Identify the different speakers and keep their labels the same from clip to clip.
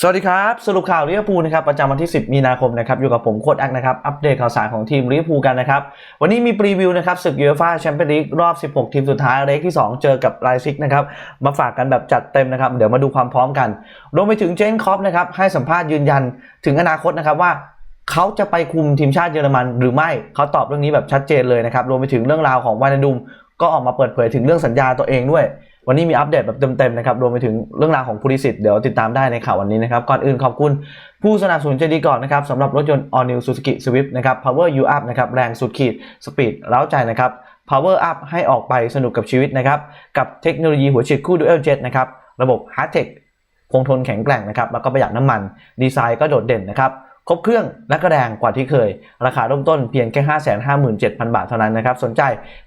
Speaker 1: สวัสดีครับ สรุปข่าวลิเวอร์พูลนะครับประจำวันที่ 10 มีนาคมนะครับอยู่กับผมโค้ดแอคนะครับอัปเดตข่าวสารของทีมลิเวอร์พูลกันนะครับวันนี้มีปรีวิวนะครับศึกยูเอฟ่าแชมเปี้ยนลีกรอบ 16 ทีมสุดท้ายเลกที่ 2 เจอกับไลซิกนะครับมาฝากกันแบบจัดเต็มนะครับเดี๋ยวมาดูความพร้อมกันรวมไปถึงเจนคอปนะครับให้สัมภาษณ์ยืนยันถึงอนาคตนะครับว่าเขาจะไปคุมทีมชาติเยอรมันหรือไม่เขาตอบเรื่องนี้แบบชัดเจนเลยนะครับรวมไปถึงเรื่องราวของวานดุมก็ออกมาเปิดเผยถึงเรื่องสัญญาตัวเองด้วย วันนี้มีอัปเดตแบบเต็มๆนะครับรวมไปถึงเรื่องราวของผู้ดิสิตเดี๋ยวติดตามได้ในข่าววันนี้นะครับ ก่อนอื่นขอบคุณผู้สนับสนุนใจดีก่อนนะครับสำหรับรถยนต์ All New Suzuki Swift นะครับ Power You Up นะครับแรงสุดขีดสปีดเร้าใจนะครับ Power Up ให้ออกไปสนุกกับชีวิตนะครับ กับเทคโนโลยีหัวฉีดคู่ Dual Jet นะครับ ระบบ Hard Tech คงทนแข็งแกร่งนะครับ แล้วก็ประหยัดน้ำมัน ดีไซน์ก็โดดเด่นนะครับ ครบเครื่องและก็แรงกว่าที่เคย ราคาเริ่มต้นเพียงแค่ 557,000 บาทเท่านั้นนะครับ สนใจ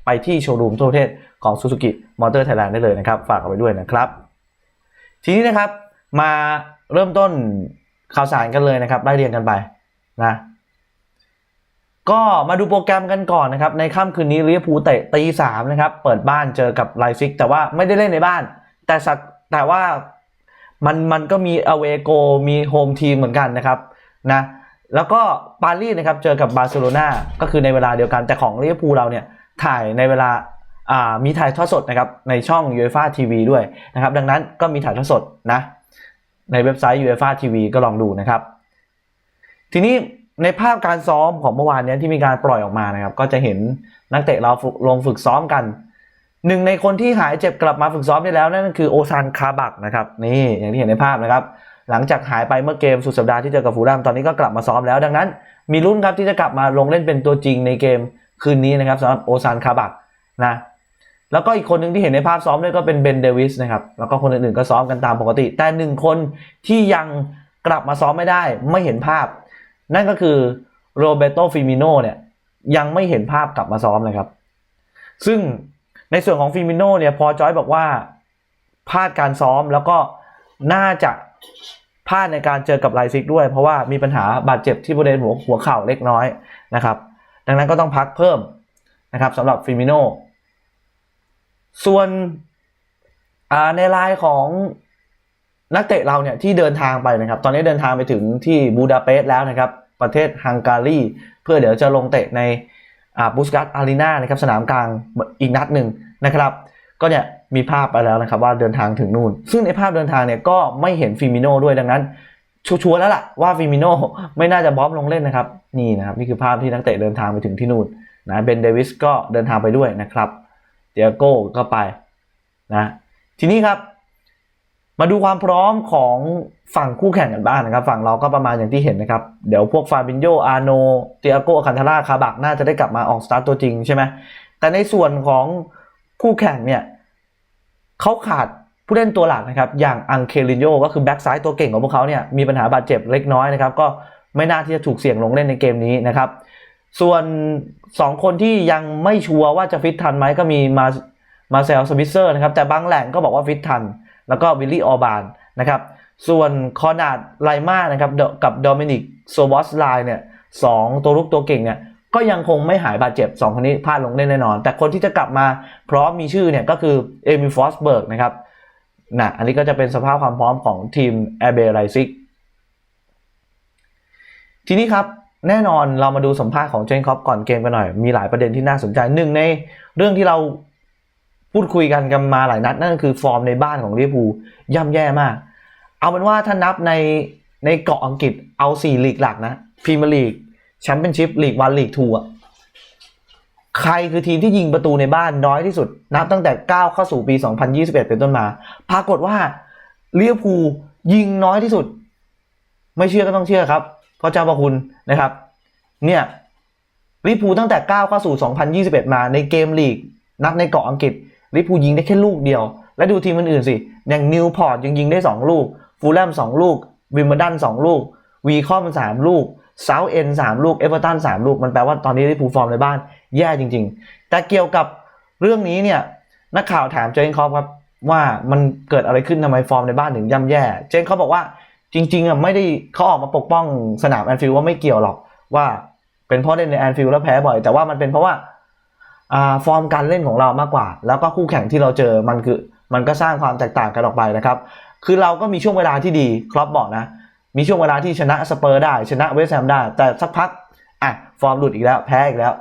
Speaker 1: ไปที่โชว์รูมทั่วประเทศของ Suzuki Motor Thailand ได้เลยนะครับ ฝากเอาไว้ด้วยนะครับ ทีนี้นะครับมาเริ่มต้นข่าวสารกันเลยนะครับไล่เรียงกันไปนะก็มาดูโปรแกรมกันก่อนนะครับ ในค่ำคืนนี้ลิเวอร์พูลเตะตีสามนะครับ เปิดบ้านเจอกับไลซิก แต่ว่าไม่ได้เล่นในบ้าน แต่สักแต่ว่ามันมันก็มีอเวโกมีโฮมทีมเหมือนกันนะครับนะ แล้วก็ปารีสนะครับเจอกับบาร์เซโลนาก็คือในเวลาเดียวกันแต่ของลิเวอร์พูลเราเนี่ยถ่ายในเวลามีถ่ายทอดสดนะครับในช่อง UEFA TV ด้วยนะครับดังนั้นก็มีถ่ายทอดสดนะในเว็บไซต์ UEFA TV ก็ลองดูนะครับ ทีนี้ในภาพการซ้อมของเมื่อวานนี้ที่มีการปล่อยออกมานะครับ ก็จะเห็นนักเตะเราลงฝึกซ้อมกันหนึ่งในคนที่หายเจ็บกลับมาฝึกซ้อมได้แล้วนั่นคือโอซานคาบักนะครับนี่อย่างที่เห็นในภาพนะครับ หลังจากหายไปเมื่อเกมสุดสัปดาห์ที่เจอกับฟูลแลมตอนนี้ก็กลับมาซ้อมแล้ว ดังนั้น มีลุ้นครับที่จะกลับมาลงเล่นเป็นตัวจริงในเกมคืนนี้นะครับสำหรับโอซานคาบักนะแล้วก็อีกคนหนึ่งที่เห็นในภาพซ้อมด้วยก็เป็นเบนเดวิสนะครับแล้วก็คนอื่นๆก็ซ้อมกันตามปกติ แต่หนึ่งคนที่ยังกลับมาซ้อมไม่ได้ไม่เห็นภาพ นั่นก็คือโรเบโตฟิมิโนเนี่ยยังไม่เห็นภาพกลับมาซ้อมเลยครับ ซึ่งในส่วนของฟิมิโนเนี่ยพอจอยบอกว่าพลาดการซ้อมแล้วก็น่าจะ พลาดในการเจอกับไลซิกด้วย เพราะว่ามีปัญหาบาดเจ็บที่บริเวณหัวหัวเข่าเล็กน้อยนะครับ ดังนั้นก็ต้องพักเพิ่มนะครับสำหรับฟิมิโนส่วนในไลน์ของนักเตะเราเนี่ยที่เดินทางไปนะครับ ตอนนี้เดินทางไปถึงที่บูดาเปสต์แล้วนะครับ ประเทศฮังการีเพื่อเดี๋ยวจะลงเตะในบูสกัสอารีนานะครับสนามกลางอีกนัดหนึ่งนะครับ ก็เนี่ย มีภาพไปแล้วนะครับว่าเดินทางถึงนู่น ซึ่งในภาพเดินทางเนี่ยก็ไม่เห็นฟิมิโน่ด้วยดังนั้น ชัวร์แล้วล่ะว่าฟิมิโน่ไม่น่าจะบอมลงเล่นนะครับนี่นะครับนี่คือภาพที่นักเตะเดินทางไปถึงที่นู่นนะเบนเดวิสก็เดินทางไปด้วยนะครับเดียโก้ก็ไปนะทีนี้ครับ มาดูความพร้อมของฝั่งคู่แข่งกันบ้างนะครับ ฝั่งเราก็ประมาณอย่างที่เห็นนะครับ เดี๋ยวพวกฟาบินโยอาโนเตียโกคันทาร่าคาบักน่าจะได้กลับมาออกสตาร์ตตัวจริงใช่ไหมแต่ในส่วนของคู่แข่งเนี่ย เขาขาดผู้เล่นตัวหลักนะครับ อย่างอังเคลินโยก็คือแบ็กซ้ายตัวเก่งของพวกเขาเนี่ยมีปัญหาบาดเจ็บเล็กน้อยนะครับ ก็ไม่น่าที่จะถูกเสี่ยงลงเล่นในเกมนี้นะครับ ส่วน 2 คนที่ยังไม่ชัวร์ว่าจะฟิตทันไหมก็มีมามาเซลสวิสเซอร์นะครับ แต่บางแหล่งก็บอกว่าฟิตทัน แล้วก็วิลลี่ออบานนะครับ ส่วนคอนาดไลมานะครับกับโดมินิกโซบอสไลเนี่ยสองตัวลุกตัวเก่งเนี่ย ก็ยังคงไม่หายบาดเจ็บ 2 คนนี้พลาดลงเล่นแน่นอน แต่คนที่จะกลับมาพร้อมมีชื่อเนี่ยก็คือเอมิฟอสเบิร์กนะครับนะอันนี้ก็จะเป็นสภาพความพร้อมของทีมแอร์เบย์ไลซิกทีนี้ครับแน่นอนเรามาดูสัมภาษณ์ของเจนคอปก่อนเกมกันหน่อย มีหลายประเด็นที่น่าสนใจหนึ่งในเรื่องที่เราพูดคุยกันกันมาหลายนัด นั่นก็คือฟอร์มในบ้านของลิเวอร์พูลย่ำแย่มาก เอาเป็นว่าถ้านับในในเกาะอังกฤษเอาสี่ลีกหลักนะพรีเมียร์ลีก แชมเปี้ยนชิพลีกวันลีกทูอะใครคือทีมที่ยิงประตูในบ้านน้อยที่สุด นับตั้งแต่ก้าวเข้าสู่ปี 2021 เป็นต้นมา ปรากฏว่าลิเวอร์พูยิงน้อยที่สุด ไม่เชื่อก็ต้องเชื่อครับ เพราะเจ้าประคุณนะครับ เนี่ยลิปูตั้งแต่ก้าวเข้าสู่ 2021 มาในเกมลีก นับในเกาะอังกฤษลิปูยิงได้แค่ลูกเดียว และดูทีมอื่นๆสิ อย่างนิวพอร์ตยังยิงได้ 2 ลูก ฟูลแลม2 ลูก วิมเบลดัน2 ลูก วีคอม3ลูก เซาเอ็น3ลูกเอเวอร์ตัน3ลูก มันแปลว่าตอนนี้ลิปูลฟอร์มในบ้านแย่จริง ๆ แต่เกี่ยวกับเรื่องนี้เนี่ยนักข่าวถามเจนคอปครับว่ามันเกิดอะไรขึ้นทำไมฟอร์มในบ้านถึงย่ำแย่ เจนเขาบอกว่าจริงๆอะไม่ได้เขาออกมาปกป้องสนามแอนฟิลด์ว่าไม่เกี่ยวหรอกว่าเป็นเพราะเล่นในแอนฟิลด์แล้วแพ้บ่อย แต่ว่ามันเป็นเพราะว่าอ่าฟอร์มการเล่นของเรามากกว่า แล้วก็คู่แข่งที่เราเจอมันคือมันก็สร้างความแตกต่างกันออกไปนะครับ คือเราก็มีช่วงเวลาที่ดีครอปบอกนะ มีช่วงเวลาที่ชนะสเปอร์ได้ ชนะเวสต์แฮมได้ แต่สักพักอะฟอร์มหลุดอีกแล้ว แพ้อีกแล้ว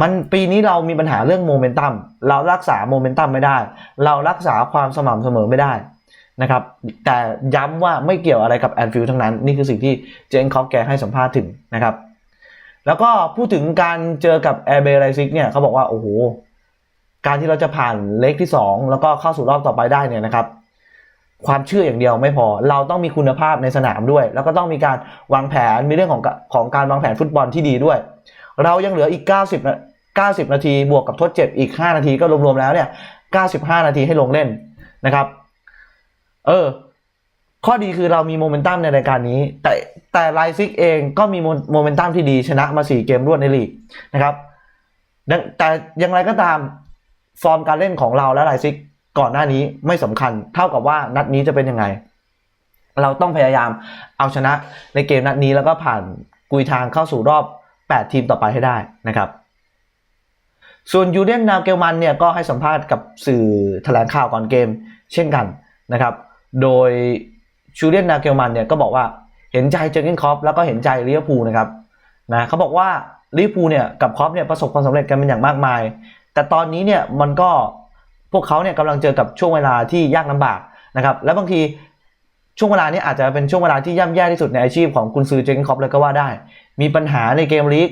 Speaker 1: มันปีนี้เรามีปัญหาเรื่องโมเมนตัมเรารักษาโมเมนตัมไม่ได้ เรารักษาความสม่ำเสมอไม่ได้นะครับแต่ย้ำว่าไม่เกี่ยวอะไรกับแอนฟิลด์ทั้งนั้น นี่คือสิ่งที่เจนคอปแกให้สัมภาษณ์ถึงนะครับ แล้วก็พูดถึงการเจอกับแอร์เบรไลซิกเนี่ยเขาบอกว่า โอ้โห การที่เราจะผ่านเล็กที่ 2 แล้วก็เข้าสู่รอบต่อไปได้เนี่ยนะครับ ความเชื่ออย่างเดียวไม่พอ เราต้องมีคุณภาพในสนามด้วย แล้วก็ต้องมีการวางแผนมีเรื่องของของการวางแผนฟุตบอลที่ดีด้วย เรายังเหลืออีก 90นะ90 นาทีบวกกับทดเจ็บอีก 5 นาทีก็รวมๆแล้วเนี่ย 95 นาทีให้ลงเล่นนะครับ เออ ข้อดีคือเรามีโมเมนตัมในรายการนี้ แต่แต่ไลซิกเองก็มีโมเมนตัมที่ดีชนะมา 4 เกมรวดในลีกนะครับแต่อย่างไรก็ตามฟอร์มการเล่นของเราและไลซิก ก่อนหน้านี้ไม่สำคัญเท่ากับว่านัดนี้จะเป็นยังไง เราต้องพยายามเอาชนะในเกมนัดนี้แล้วก็ผ่านกุยทางเข้าสู่รอบ 8 ทีมต่อไปให้ได้นะครับ ส่วนยูเดนนาเกลมันเนี่ยก็ให้สัมภาษณ์กับสื่อแถลงข่าวก่อนเกมเช่นกันนะครับ โดยชูเลียนนาเกลมันเนี่ยก็บอกว่าเห็นใจเจอร์เกนคอปแล้วก็เห็นใจลิเวอร์พูลนะครับนะเขาบอกว่าลิเวอร์พูลเนี่ยกับคอปเนี่ยประสบความสำเร็จกันเป็นอย่างมากมาย แต่ตอนนี้เนี่ยมันก็ พวกเขาเนี่ยกำลังเจอกับช่วงเวลาที่ยากลำบากนะครับ และบางทีช่วงเวลานี้อาจจะเป็นช่วงเวลาที่ย่ำแย่ที่สุดในอาชีพของกุนซือเจนคอปเลยก็ว่าได้ มีปัญหาในเกมลีก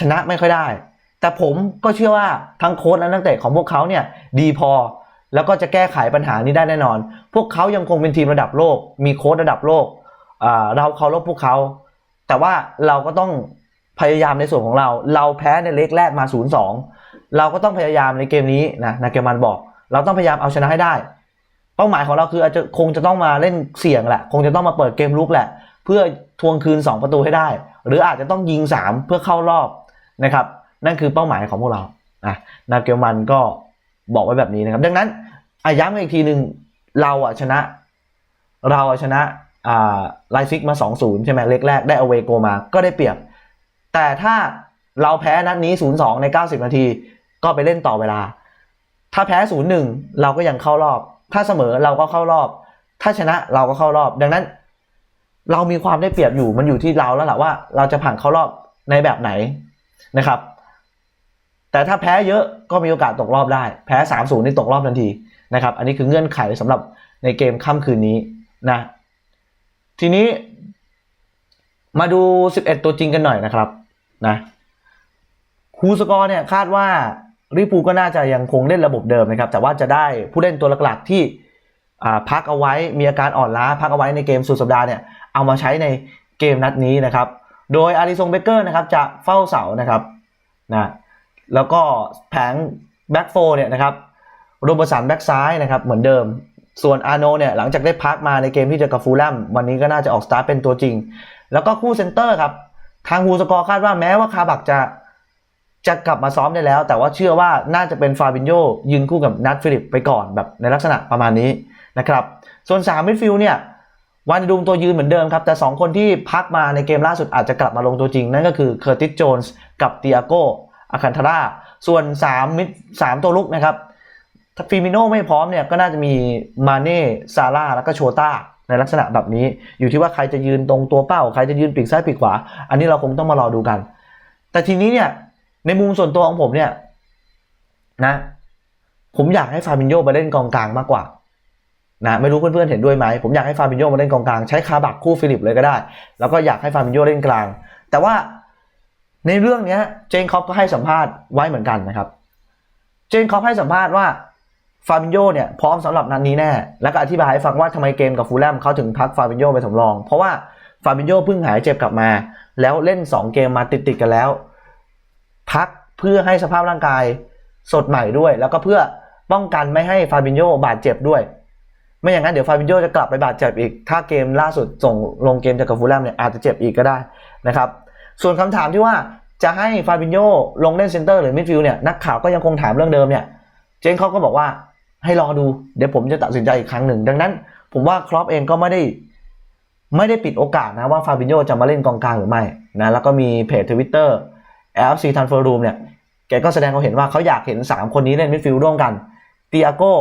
Speaker 1: ชนะไม่ค่อยได้ แต่ผมก็เชื่อว่าทั้งโค้ชและนักเตะของพวกเขาเนี่ยดีพอ แล้วก็จะแก้ไขปัญหานี้ได้แน่นอน พวกเขายังคงเป็นทีมระดับโลก มีโค้ชระดับโลก เราเคารพพวกเขา แต่ว่าเราก็ต้องพยายามในส่วนของเรา เราแพ้ในเล็กแรกมา 0-2 เราก็ต้องพยายามในเกมนี้นะนาเกมันบอก เราต้องพยายามเอาชนะให้ได้ เป้าหมายของเราคืออาจจะคงจะต้องมาเล่นเสี่ยงแหละ คงจะต้องมาเปิดเกมลุกแหละ เพื่อทวงคืน 2 ประตูให้ได้ หรืออาจจะต้องยิง 3 เพื่อเข้ารอบนะครับ นั่นคือเป้าหมายของพวกเรานะนาเกลมันก็บอกไว้แบบนี้นะครับ ดังนั้นอาย้ำอีกทีหนึ่งเราอะชนะ เราอะชนะอ่าไลซิกมา 2-0 ใช่ไหมเล็กแรกได้อเวโกมาก็ได้เปรียบ แต่ถ้าเราแพ้นัดนี้ 0-2 ใน 90 นาที ก็ไปเล่นต่อเวลา ถ้าแพ้0-1เราก็ยังเข้ารอบ ถ้าเสมอเราก็เข้ารอบ ถ้าชนะเราก็เข้ารอบ ดังนั้น เรามีความได้เปรียบอยู่มันอยู่ที่เราแล้วแหละว่า เราจะผ่านเข้ารอบในแบบไหนนะครับ แต่ถ้าแพ้เยอะก็มีโอกาสตกรอบได้ แพ้3-0นี่ตกรอบทันทีนะครับ อันนี้คือเงื่อนไขสำหรับในเกมค่ำคืนนี้นะ ทีนี้มาดู 11 ตัวจริงกันหน่อยนะครับนะคูสกอร์เนี่ยคาดว่า ริปูก็น่าจะยังคงเล่นระบบเดิมนะครับ แต่ว่าจะได้ผู้เล่นตัวหลักๆที่พักเอาไว้มีอาการอ่อนล้า พักเอาไว้ในเกมสุดสัปดาห์เนี่ยเอามาใช้ในเกมนัดนี้นะครับ โดยอาริซงเบเกอร์นะครับจะเฝ้าเสานะครับนะแล้วก็แผงแบ็กโฟเนี่ยนะครับโรเบอร์สันแบ็กซ้ายนะครับเหมือนเดิม ส่วนอาโนเนี่ยหลังจากได้พักมาในเกมที่เจอกับฟูลแลมวันนี้ก็น่าจะออกสตาร์ทเป็นตัวจริง แล้วก็คู่เซนเตอร์ครับทางฮูสกอร์คาดว่าแม้ว่าคาบักจะ จะกลับมาซ้อมได้แล้ว แต่ว่าเชื่อว่าน่าจะเป็นฟาบินโยยืนคู่กับนัทฟิลิปไปก่อนแบบในลักษณะประมาณนี้นะครับ ส่วน3มิดฟิลด์เนี่ยวานดูมตัวยืนเหมือนเดิมครับ แต่ 2 คนที่พักมาในเกมล่าสุดอาจจะกลับมาลงตัวจริง นั่นก็คือเคอร์ติสโจนส์กับเตียโกอาคันทาร่าส่วน3มิด3ตัวลุกนะครับถ้าฟิมิโนไม่พร้อมเนี่ยก็น่าจะมีมาเน่ซาร่าแล้วก็โชต้าในลักษณะแบบนี้ อยู่ที่ว่าใครจะยืนตรงตัวเป้า ใครจะยืนปีกซ้ายปีกขวา อันนี้เราคงต้องมารอดูกัน แต่ทีนี้เนี่ย ในมุมส่วนตัวของผมเนี่ย นะ ผมอยากให้ฟาบินโยมาเล่นกองกลางมากกว่า นะไม่รู้เพื่อนๆเห็นด้วยไหมผมอยากให้ฟาบินโยมาเล่นกองกลางใช้คาบักคู่ฟิลิปเลยก็ได้ แล้วก็อยากให้ฟาบินโยเล่นกลาง แต่ว่าในเรื่องนี้เจนคอปก็ให้สัมภาษณ์ไว้เหมือนกันนะครับ เจนคอปให้สัมภาษณ์ว่าฟาบินโยเนี่ยพร้อมสำหรับนัดนี้แน่ แล้วก็อธิบายให้ฟังว่าทำไมเกมกับฟูลแลมเขาถึงพักฟาบินโยไปสำรอง เพราะว่าฟาบินโยเพิ่งหายเจ็บกลับมา แล้วเล่น 2 เกมมาติดๆกันแล้ว พักเพื่อให้สภาพร่างกายสดใหม่ด้วย แล้วก็เพื่อป้องกันไม่ให้ฟาบินโยบาดเจ็บด้วย ไม่อย่างนั้นเดี๋ยวฟาบินโยจะกลับไปบาดเจ็บอีก ถ้าเกมล่าสุดส่งลงเกมจากกับฟูลแลมเนี่ยอาจจะเจ็บอีกก็ได้นะครับส่วนคำถามที่ว่าจะให้ฟาบินโยลงเล่นเซนเตอร์หรือมิดฟิลด์เนี่ยนักข่าวก็ยังคงถามเรื่องเดิมเนี่ยเจนเขาก็บอกว่าให้รอดูเดี๋ยวผมจะตัดสินใจอีกครั้งหนึ่ง ดังนั้น ผมว่าครอปเองก็ไม่ได้ ไม่ได้ปิดโอกาสนะว่าฟาบินโยจะมาเล่นกองกลางหรือไม่นะแล้วก็มีเพจทวิตเตอร์ LFC Transfer Room เนี่ยแกก็แสดงความเห็นว่าเขาอยากเห็น 3 คนนี้เล่นมิดฟิลด์ร่วมกันเตียโก้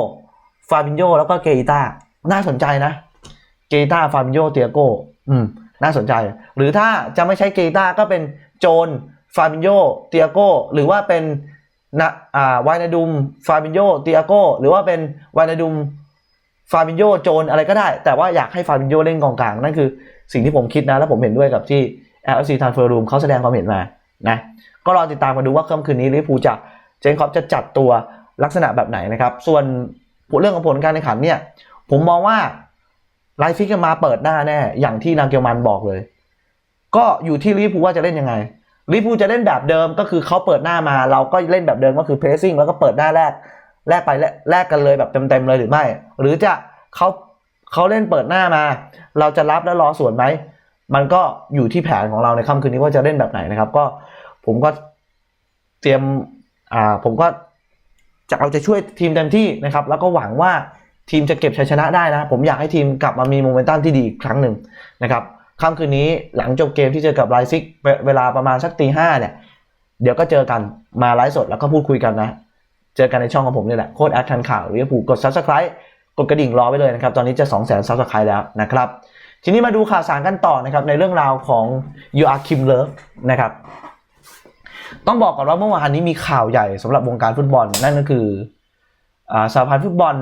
Speaker 1: ฟาบินโยแล้วก็เกอิต้าน่าสนใจนะ เกอิต้าฟาบินโยเตียโก้อืมน่าสนใจ หรือถ้าจะไม่ใช้เกตาก็เป็นโจนฟาบินโยเตียโก้หรือว่าเป็นนะอ่าวายนาดุมฟาบินโยเตียโก้หรือว่าเป็นวายนาดุมฟาบินโยโจนอะไรก็ได้ แต่ว่าอยากให้ฟาบินโยเล่นกองกลางนั่นคือสิ่งที่ผมคิดนะ แล้วผมเห็นด้วยกับที่ LFC Transfer Room เขาแสดงความเห็นมา นะก็รอติดตามมาดูว่าค่ำคืนนี้ลิเวอร์พูลจะเจนคอปจะจัดตัวลักษณะแบบไหนนะครับ ส่วนเรื่องของผลการแข่งขันเนี่ย ผมมองว่าไลฟ์ฟิกจะมาเปิดหน้าแน่ อย่างที่นางเกลมันบอกเลย ก็อยู่ที่ลิเวอร์พูลว่าจะเล่นยังไงลิเวอร์พูลจะเล่นแบบเดิมก็คือเขาเปิดหน้ามา เราก็เล่นแบบเดิมก็คือเพรสซิ่งแล้วก็เปิดหน้าแรกแรกไปแลกแลกกันเลยแบบเต็มๆเลยหรือไม่ หรือจะเขาเขาเล่นเปิดหน้ามา เราจะรับแล้วรอสวนไหม มันก็อยู่ที่แผนของเราในค่ำคืนนี้ว่าจะเล่นแบบไหนนะครับ ก็ผมก็เตรียมอ่าผมก็จะเอาใจช่วยทีมเต็มที่นะครับ แล้วก็หวังว่าทีมจะเก็บชัยชนะได้นะ ผมอยากให้ทีมกลับมามีโมเมนตัมที่ดีอีกครั้งหนึ่งนะครับค่ำคืนนี้หลังจบเกมที่เจอกับไลซิกเวลาประมาณสักตีห้าเนี่ย เดี๋ยวก็เจอกันมาไลฟ์สดแล้วก็พูดคุยกันนะ เจอกันในช่องของผมนี่แหละโค้ดแอดทันข่าวหรือผูกกด subscribe กดกระดิ่งรอไว้เลยนะครับ ตอนนี้จะ 2 0 0 0 0 0 subscribe แล้วนะครับ ทีนี้มาดูข่าวสารกันต่อนะครับ ในเรื่องราวของ y o a k i m l o v นะครับ ต้องบอกก่อนว่าเมื่อวานนี้มีข่าวใหญ่สำหรับวงการฟุตบอล นั่นก็คือสหพันธ์ฟุตบอล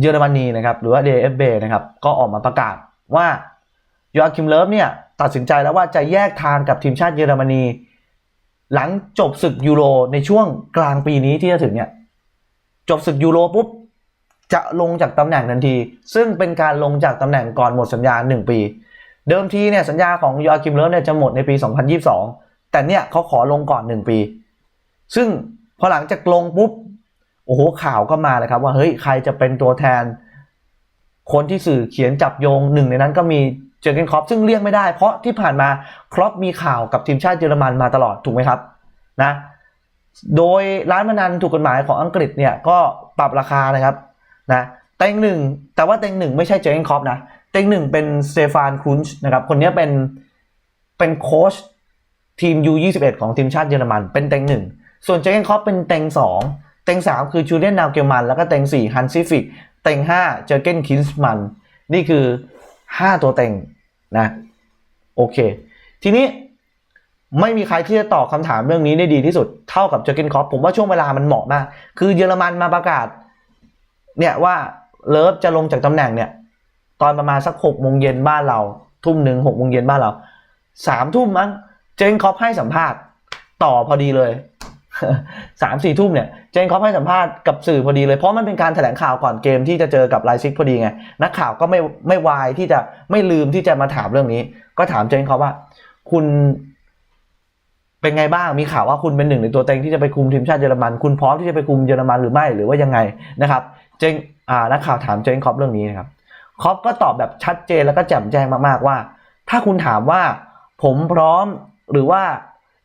Speaker 1: เยอรมนีนะครับ หรือว่า DFB นะครับ ก็ออกมาประกาศว่าโยอาคิมเลิฟเนี่ยตัดสินใจแล้วว่าจะแยกทางกับทีมชาติเยอรมนี หลังจบศึกยูโรในช่วงกลางปีนี้ที่จะถึงเนี่ยจบศึกยูโรปุ๊บ จะลงจากตำแหน่งทันที ซึ่งเป็นการลงจากตำแหน่งก่อนหมดสัญญา 1 ปี เดิมทีเนี่ยสัญญาของโยอาคิมเลิฟเนี่ยจะหมดในปี 2022 แต่เนี่ยเขาขอลงก่อน 1 ปี ซึ่งพอหลังจากลงปุ๊บโอ้โหข่าวก็มาเลยครับว่าเฮ้ยใครจะเป็นตัวแทน คนที่สื่อเขียนจับโยงหนึ่งในนั้นก็มีเจอร์เกนครอปซึ่งเลี่ยงไม่ได้เพราะที่ผ่านมาครอปมีข่าวกับทีมชาติเยอรมันมาตลอดถูกไหมครับนะโดยร้านพนันถูกกฎหมายของอังกฤษเนี่ยก็ปรับราคานะครับ นะเต็งหนึ่งแต่ว่าเต็งหนึ่งไม่ใช่เจอร์เกนคอปนะเต็งหนึ่งเป็นสเตฟานคุนช์นะครับคนนี้เป็นเป็นโค้ชทีม U21 ของทีมชาติเยอรมัน เป็นเต็งหนึ่งส่วนเจอร์เกนคอปเป็นเต็งสองเต็งสามคือจูเลียนนาวเกลมัน แล้วก็เต็งสี่ฮันซิฟิกเต็งห้าเจอร์เกนคินส์มันนี่คือ5ตัวเต็งนะโอเค ทีนี้ไม่มีใครที่จะตอบคำถามเรื่องนี้ได้ดีที่สุดเท่ากับเจอร์เกนคอปผมว่าช่วงเวลามันเหมาะมาก คือเยอรมันมาประกาศ เนี่ยว่าเลิฟจะลงจากตำแหน่งเนี่ย ตอนประมาณสักหกโมงเย็นบ้านเรา ทุ่มหนึ่งหกโมงเย็นบ้านเราสามทุ่มมั้งเจนคอปให้สัมภาษณ์ต่อพอดีเลยสามสี่ทุ่มเนี่ยเจนคอปให้สัมภาษณ์กับสื่อพอดีเลยเพราะมันเป็นการแถลงข่าวก่อนเกมที่จะเจอกับไลซิกพอดีไงนักข่าวก็ไม่ไม่วายที่จะไม่ลืมที่จะมาถามเรื่องนี้ ก็ถามเจนคอปว่า คุณเป็นไงบ้างมีข่าวว่าคุณเป็นหนึ่งในตัวเต็งที่จะไปคุมทีมชาติเยอรมัน คุณพร้อมที่จะไปคุมเยอรมันหรือไม่หรือว่ายังไงนะครับ เจนอ่านักข่าวถามเจนคอปเรื่องนี้นะครับคอปก็ตอบแบบชัดเจนแล้วก็แจ่มแจ้งมากๆว่า ถ้าคุณถามว่าผมพร้อมหรือว่า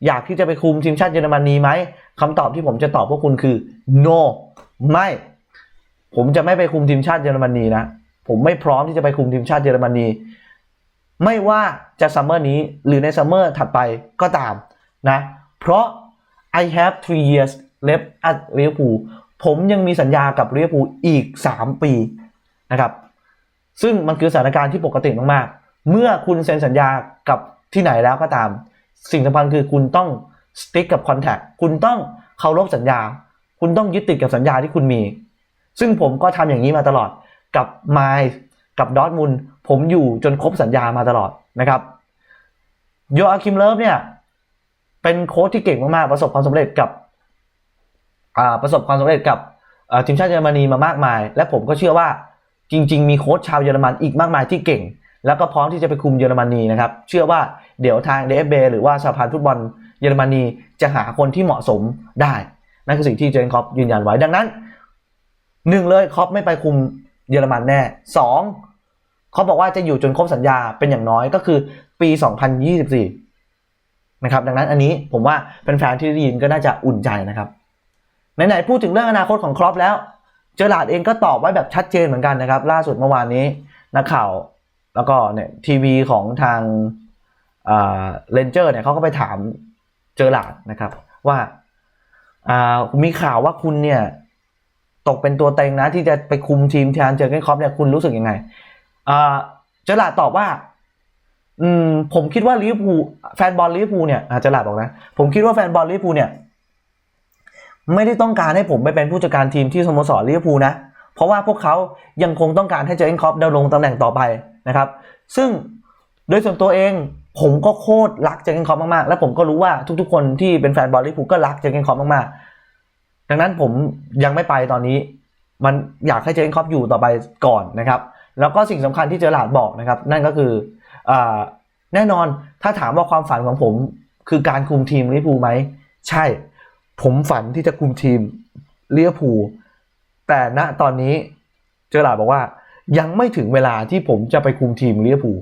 Speaker 1: อยากที่จะไปคุมทีมชาติเยอรมนีไหมคำตอบที่ผมจะตอบพวกคุณคือ no ไม่ ผมจะไม่ไปคุมทีมชาติเยอรมนีนะ ผมไม่พร้อมที่จะไปคุมทีมชาติเยอรมนี ไม่ว่าจะซัมเมอร์นี้หรือในซัมเมอร์ถัดไปก็ตามนะ เพราะ I have three years left at Liverpool ผมยังมีสัญญากับ Liverpool อีก 3 ปีนะครับ ซึ่งมันคือสถานการณ์ที่ปกติมากๆ เมื่อคุณเซ็นสัญญากับที่ไหนแล้วก็ตาม สิ่งสำคัญคือคุณต้อง stick กับ contact คุณต้องเคารพสัญญา คุณต้องยึดติดกับสัญญาที่คุณมี ซึ่งผมก็ทำอย่างนี้มาตลอดกับไมล์กับดอ t มุนผมอยู่จนครบสัญญามาตลอดนะครับโยอาคิมเลิฟเนี่ยเป็นโค้ชที่เก่งมากๆประสบความสำเร็จกับ ประสบความสำเร็จกับทีมชาติเยอรมนีมามากมาย และผมก็เชื่อว่าจริง ๆ มีโค้ชชาวเยอรมันอีกมากมายที่เก่ง แล้วก็พร้อมที่จะไปคุมเยอรมนีนะครับ เชื่อว่าเดี๋ยวทาง DFB หรือว่าสหพันธ์ฟุตบอลเยอรมนีจะหาคนที่เหมาะสมได้ นั่นคือสิ่งที่เจนคอปยืนยันไว้ดังนั้นหนึ่งเลยคอปไม่ไปคุมเยอรมันแน่สองเขาบอกว่าจะอยู่จนครบสัญญาเป็นอย่างน้อยก็คือปี 2024 นะครับ ดังนั้นอันนี้ผมว่าแฟนๆที่ได้ยินก็น่าจะอุ่นใจนะครับ ไหนๆพูดถึงเรื่องอนาคตของครอปแล้ว เจอหลาดเองก็ตอบไว้แบบชัดเจนเหมือนกันนะครับ ล่าสุดเมื่อวานนี้นักข่าวแล้วก็เนี่ยทีวีของทางเลนเจอร์เนี่ยเขาก็ไปถามเจอหลาดนะครับ ว่ามีข่าวว่าคุณเนี่ย ตกเป็นตัวเต็งนะ ที่จะไปคุมทีมแทนเจอร์เกนครอปเนี่ยคุณรู้สึกยังไงเจอหลาดตอบว่า อืม ผมคิดว่าลิเวอร์พูลแฟนบอลลิเวอร์พูลเนี่ยอาจจะหลับบอกนะ ผมคิดว่าแฟนบอลลิเวอร์พูลเนี่ย ไม่ได้ต้องการให้ผมไปเป็นผู้จัดการทีมที่สโมสรลิเวอร์พูลนะ เพราะว่าพวกเขายังคงต้องการให้เจอร์เกนคล็อปดำรงตำแหน่งต่อไปนะครับ ซึ่งโดยส่วนตัวเองผมก็โคตรรักเจอร์เกนคล็อปมากๆ และผมก็รู้ว่าทุกๆ คนที่เป็นแฟนบอลลิเวอร์พูลก็รักเจอร์เกนคล็อปมากๆ ดังนั้นผมยังไม่ไปตอนนี้ มันอยากให้เจอร์เกนคล็อปอยู่ต่อไปก่อนนะครับ แล้วก็สิ่งสำคัญที่เจอร์ลาดบอกนะครับ นั่นก็คืออแน่นอนถ้าถามว่าความฝันของผมคือการคุมทีมลิเวอร์พูลไหมใช่ ผมฝันที่จะคุมทีมลิเวอร์พูแต่ณตอนนี้เจอร์ลาบอกว่า ยังไม่ถึงเวลาที่ผมจะไปคุมทีมลิเวอร์พู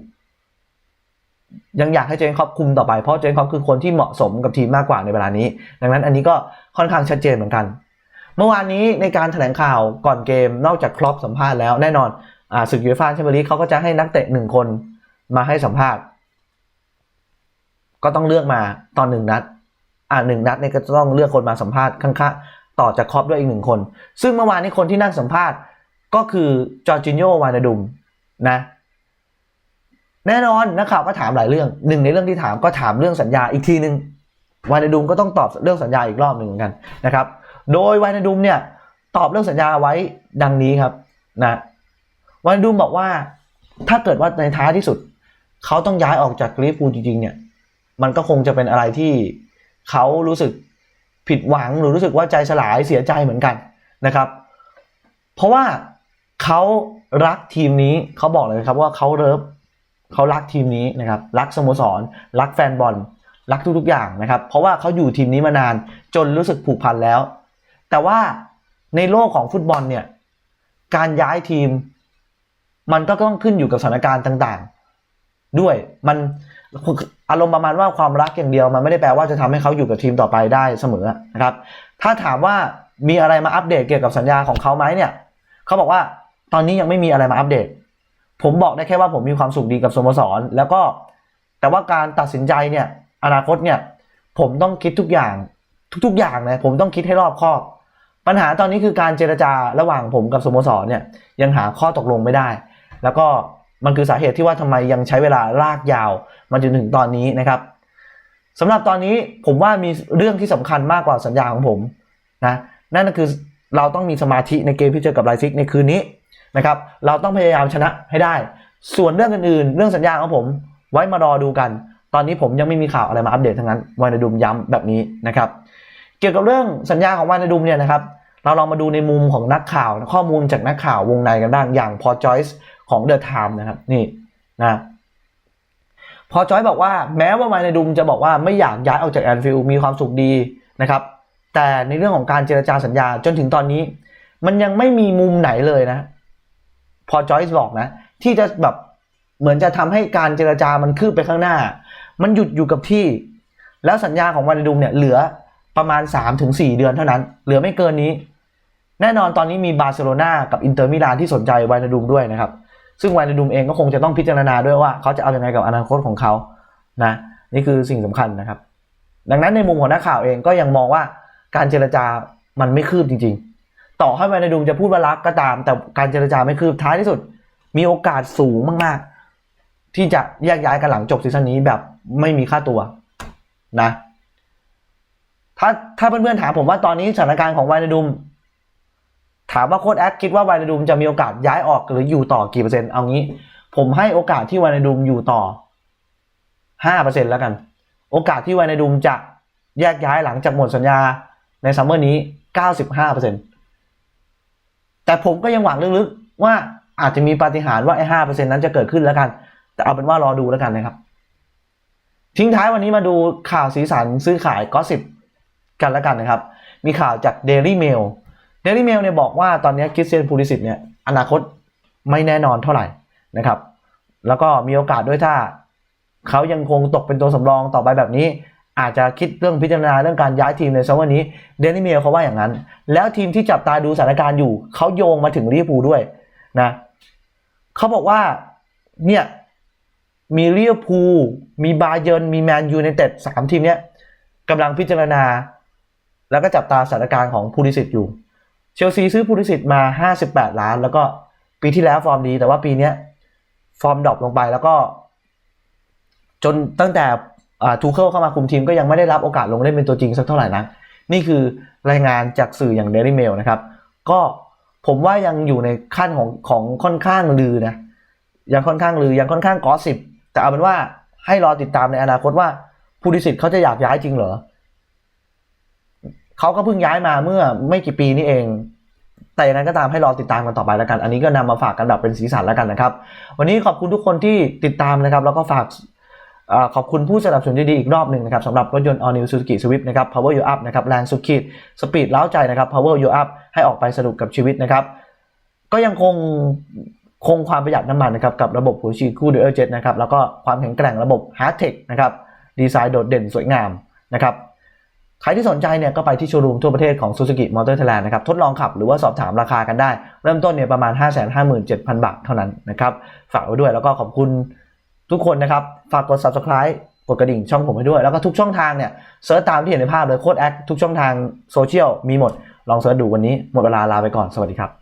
Speaker 1: ยังอยากให้เจนครอปคุมต่อไปเพราะเจนครอปคือคนที่เหมาะสมกับทีมมากกว่าในเวลานี้ ดังนั้นอันนี้ก็ค่อนข้างชัดเจนเหมือนกัน เมื่อวานนี้ในการแถลงข่าวก่อนเกมนอกจากครอปสัมภาษณ์แล้วแน่นอนอศึกยูฟ่าแชมเปี้ยนลีกเขาก็จะให้นักเตะหนึ่งคนมาให้สัมภาษณ์ ก็ต้องเลือกมาตอนหนึ่งนัด อ่าหนึ่งนัดเนี่ยก็จะต้องเลือกคนมาสัมภาษณ์ข้างๆต่อจากครอปด้วยอีกหนึ่งคน ซึ่งเมื่อวานนี้คนที่นั่งสัมภาษณ์ก็คือจอร์จินโยวานาดุมนะ แน่นอนนักข่าวก็ถามหลายเรื่องหนึ่งในเรื่องที่ถามก็ถามเรื่องสัญญาอีกทีหนึ่งวานาดุมก็ต้องตอบเรื่องสัญญาอีกรอบหนึ่งเหมือนกันนะครับ โดยวานาดุมเนี่ยตอบเรื่องสัญญาไว้ดังนี้ครับนะวานาดุมบอกว่าถ้าเกิดว่าในท้ายที่สุด เขาต้องย้ายออกจากลิเวอร์พูลจริงๆเนี่ย มันก็คงจะเป็นอะไรที่ เขารู้สึกผิดหวังหรือรู้สึกว่าใจสลายเสียใจเหมือนกันนะครับ เพราะว่าเขารักทีมนี้เขาบอกเลยครับว่าเขาเลิฟเขารักทีมนี้นะครับรักสโมสร รักแฟนบอลรักทุกๆอย่างนะครับ เพราะว่าเขาอยู่ทีมนี้มานานจนรู้สึกผูกพันแล้ว แต่ว่าในโลกของฟุตบอลเนี่ยการย้ายทีม มันก็ต้องขึ้นอยู่กับสถานการณ์ต่าง ๆ ด้วยมัน อารมณ์ประมาณว่าความรักอย่างเดียวมันไม่ได้แปลว่าจะทำให้เขาอยู่กับทีมต่อไปได้เสมอนะครับ ถ้าถามว่ามีอะไรมาอัปเดตเกี่ยวกับสัญญาของเขาไหมเนี่ยเขาบอกว่าตอนนี้ยังไม่มีอะไรมาอัปเดต ผมบอกได้แค่ว่าผมมีความสุขดีกับสโมสร แล้วก็แต่ว่าการตัดสินใจเนี่ยอนาคตเนี่ยผมต้องคิดทุกอย่างทุกๆอย่างนะผมต้องคิดให้รอบคอบ ปัญหาตอนนี้คือการเจรจาระหว่างผมกับสโมสรเนี่ยยังหาข้อตกลงไม่ได้ แล้วก็ มันคือสาเหตุที่ว่าทำไมยังใช้เวลาลากยาวมาจนถึงตอนนี้นะครับสำหรับตอนนี้ผมว่ามีเรื่องที่สำคัญมากกว่าสัญญาของผมนะนั่นก็คือเราต้องมีสมาธิในเกมที่เจอกับไลซิกในคืนนี้นะครับ เราต้องพยายามชนะให้ได้ ส่วนเรื่องอื่นๆ เรื่องสัญญาของผม ไว้มารอดูกัน ตอนนี้ผมยังไม่มีข่าวอะไรมาอัปเดตทั้งนั้นวานาดุมย้ำแบบนี้นะครับ เกี่ยวกับเรื่องสัญญาของวานาดุมเนี่ยนะครับ เราลองมาดูในมุมของนักข่าว ข้อมูลจากนักข่าววงในกันบ้างอย่างพอจอยส์ ของเดอะไทม์นะครับนี่นะพอจอยบอกว่าแม้ว่าวานาดุมจะบอกว่าไม่อยากย้ายออกจากแอนฟิลด์มีความสุขดีนะครับแต่ในเรื่องของการเจรจาสัญญาจนถึงตอนนี้ มันยังไม่มีมุมไหนเลยนะ พอจอยส์บอกนะ ที่จะแบบเหมือนจะทำให้การเจรจามันคืบไปข้างหน้า มันหยุดอยู่กับที่ แล้วสัญญาของวานาดุมเนี่ยเหลือประมาณ 3-4 เดือนเท่านั้น เหลือไม่เกินนี้ แน่นอนตอนนี้มีบาร์เซโลนากับอินเตอร์มิลานที่สนใจวานาดุมด้วยนะครับ ซึ่งวานดุมเองก็คงจะต้องพิจารณาด้วยว่าเขาจะเอาอยัางไงกับอนาคตของเขานะนี่คือสิ่งสำคัญนะครับ ดังนั้นในมุมของนักข่าวเองก็ยังมองว่าการเจรจามันไม่คืบจริง ๆ ต่อให้วานดุมจะพูดว่ารักก็ตาม แต่การเจรจาไม่คืบท้ายที่สุด มีโอกาสสูงมากๆ ที่จะแยกย้ายกันหลังจบซีซั่นนี้แบบไม่มีค่าตัวนะถ้าถ้าเพื่อนๆถามผมว่าตอนนี้สถานการณ์ของวานดุม ถามว่าโค้ดแอคคิดว่าวานาดุมจะมีโอกาสย้ายออกหรืออยู่ต่อกี่เปอร์เซ็นต์เอางี้ ผมให้โอกาสที่วานาดุมอยู่ต่อห้าเปอร์เซ็นต์แล้วกัน โอกาสที่วานาดุมจะแยกย้ายหลังจากหมดสัญญาในซัมเมอร์นี้เก้าสิบห้าเปอร์เซ็นต์แต่ผมก็ยังหวังลึกๆว่าอาจจะมีปาฏิหาริย์ว่าไอ้ห้าเปอร์เซ็นต์นั้นจะเกิดขึ้นแล้วกัน แต่เอาเป็นว่ารอดูแล้วกันนะครับ ทิ้งท้ายวันนี้มาดูข่าวสีสันซื้อขายก็สิบกันแล้วกันนะครับ มีข่าวจาก Daily Mail Daily Mail เนี่ยบอกว่าตอนนี้คริสเตียนพูลิสิตเนี่ยอนาคตไม่แน่นอนเท่าไหร่นะครับ แล้วก็มีโอกาสด้วยถ้าเขายังคงตกเป็นตัวสำรองต่อไปแบบนี้ อาจจะคิดเรื่องพิจารณาเรื่องการย้ายทีมในซัมเมอร์นี้เดนิเมลเขาว่าอย่างนั้น แล้วทีมที่จับตาดูสถานการณ์อยู่เขาโยงมาถึงลิเวอร์พูลด้วยนะเขาบอกว่าเนี่ยมีลิเวอร์พูลมีบาเยิร์นมีแมนยูไนเต็ดสามทีมเนี้ยกำลังพิจารณา แล้วก็จับตาสถานการณ์ของพูลิสิตอยู่ เชลซีซื้อพูลิสิตมา 58 ล้าน แล้วก็ปีที่แล้วฟอร์มดี แต่ว่าปีนี้ฟอร์มดรอปลงไปแล้วก็ จนตั้งแต่ทูเคิลเข้ามาคุมทีมก็ยังไม่ได้รับโอกาสลงเล่นเป็นตัวจริงสักเท่าไหร่นักนี่คือรายงานจากสื่ออย่าง Daily Mail นะครับ ก็ผมว่ายังอยู่ในขั้นของของค่อนข้างลือนะยังค่อนข้างลือยังค่อนข้างกอสิบแต่เอาเป็นว่าให้รอติดตามในอนาคตว่าผู้ดิสิตเขาจะอยากย้ายจริงเหรอ เขาก็เพิ่งย้ายมาเมื่อไม่กี่ปีนี้เอง แต่อย่างนั้นก็ตามให้รอติดตามกันต่อไปแล้วกัน อันนี้ก็นำมาฝากกันแบบเป็นสีสันแล้วกันนะครับ วันนี้ขอบคุณทุกคนที่ติดตามนะครับ แล้วก็ฝากอขอบคุณผู้สนับสนุนดีๆอีกรอบหนึ่งนะครับสำหรับรถยนต์ All New Suzuki Swift นะครับ Power You Up นะครับแรงสุดขีดสปีดเล้าใจนะครับ Power You Up ให้ออกไปสนุกกับชีวิตนะครับ ก็ยังคงคงความประหยัดน้ำมันนะครับกับระบบหัวฉีดคู่ Dual Jet นะครับแล้วก็ความแข็งแกร่งระบบ Hard Tech นะครับดีไซน์โดดเด่นสวยงามนะครับ ใครที่สนใจเนี่ยก็ไปที่โชว์รูมทั่วประเทศของ Suzuki Motor Thailand นะครับทดลองขับหรือว่าสอบถามราคากันได้ เริ่มต้นเนี่ยประมาณ 557,000 บาทเท่านั้นนะครับฝากไว้ด้วยแล้วก็ขอบคุณทุกคนนะครับ ฝากกด subscribe กดกระดิ่งช่องผมให้ด้วย แล้วก็ทุกช่องทางเนี่ยเซิร์ชตามที่เห็นในภาพเลยโค้ดแอคทุกช่องทางโซเชียลมีหมด ลองเซิร์ชดูวันนี้หมดเวลาลาไปก่อนสวัสดีครับ